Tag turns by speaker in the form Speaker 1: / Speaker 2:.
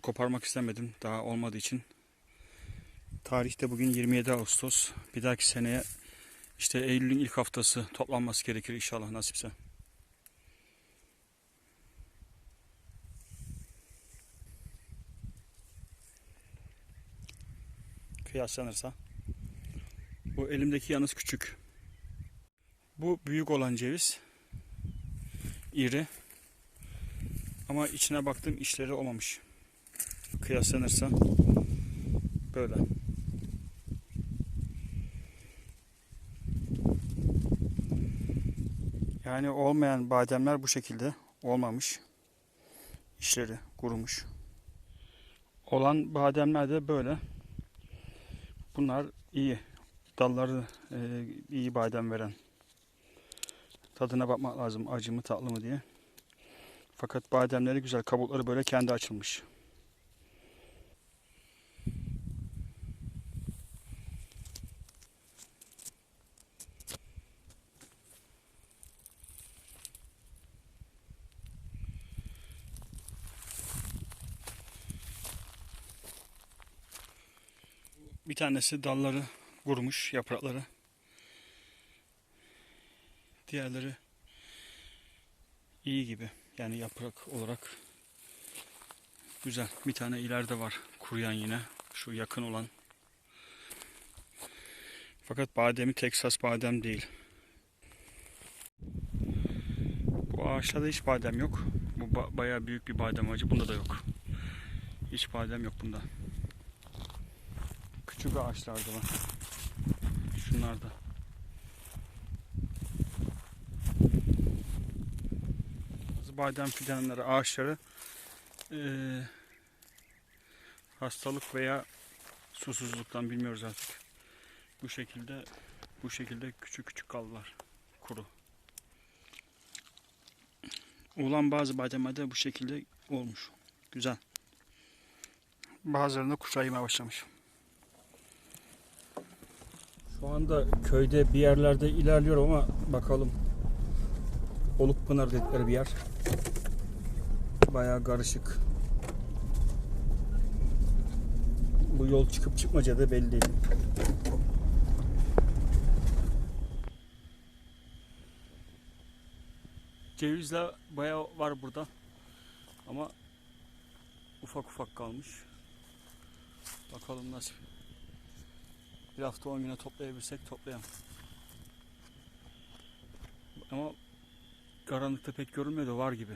Speaker 1: koparmak istemedim daha olmadığı için. Tarihte bugün 27 Ağustos. Bir dahaki seneye işte Eylül'ün ilk haftası toplanması gerekir inşallah nasipse. Kıyaslanırsa. Bu elimdeki yalnız küçük. Bu büyük olan ceviz. İri. Ama içine baktım işleri olmamış. Kıyaslanırsa böyle. Yani olmayan bademler bu şekilde olmamış. İşleri kurumuş. Olan bademler de böyle. Bunlar iyi. Dalları e, iyi badem veren. Tadına bakmak lazım acı mı tatlı mı diye. Fakat bademleri güzel. Kabukları böyle kendi açılmış. Bir tanesi dalları kurumuş, yaprakları. Diğerleri iyi gibi. Yani yaprak olarak güzel. Bir tane ileride var kuruyan yine. Şu yakın olan. Fakat bademi Texas badem değil. Bu ağaçta da hiç badem yok. Bu ba- bayağı büyük bir badem ağacı. Bunda da yok. Hiç badem yok bunda. Küçük ağaçlarda var. Şunlarda. Bazı badem fidanları, ağaçları eee, hastalık veya susuzluktan bilmiyoruz artık. Bu şekilde bu şekilde küçük küçük kaldılar. Kuru. Olan bazı bademler de bu şekilde olmuş. Güzel. Bazılarında kuşlar yemeye başlamış. Şu anda köyde bir yerlerde ilerliyorum ama bakalım. Olukpınar dedikleri bir yer. Bayağı karışık. Bu yol çıkıp çıkmaca da belli değil. Cevizler bayağı var burada. Ama ufak ufak kalmış. Bakalım nasip. Bir hafta 10 güne toplayabilsek toplayalım. Ama karanlıkta pek görünmüyor da var gibi.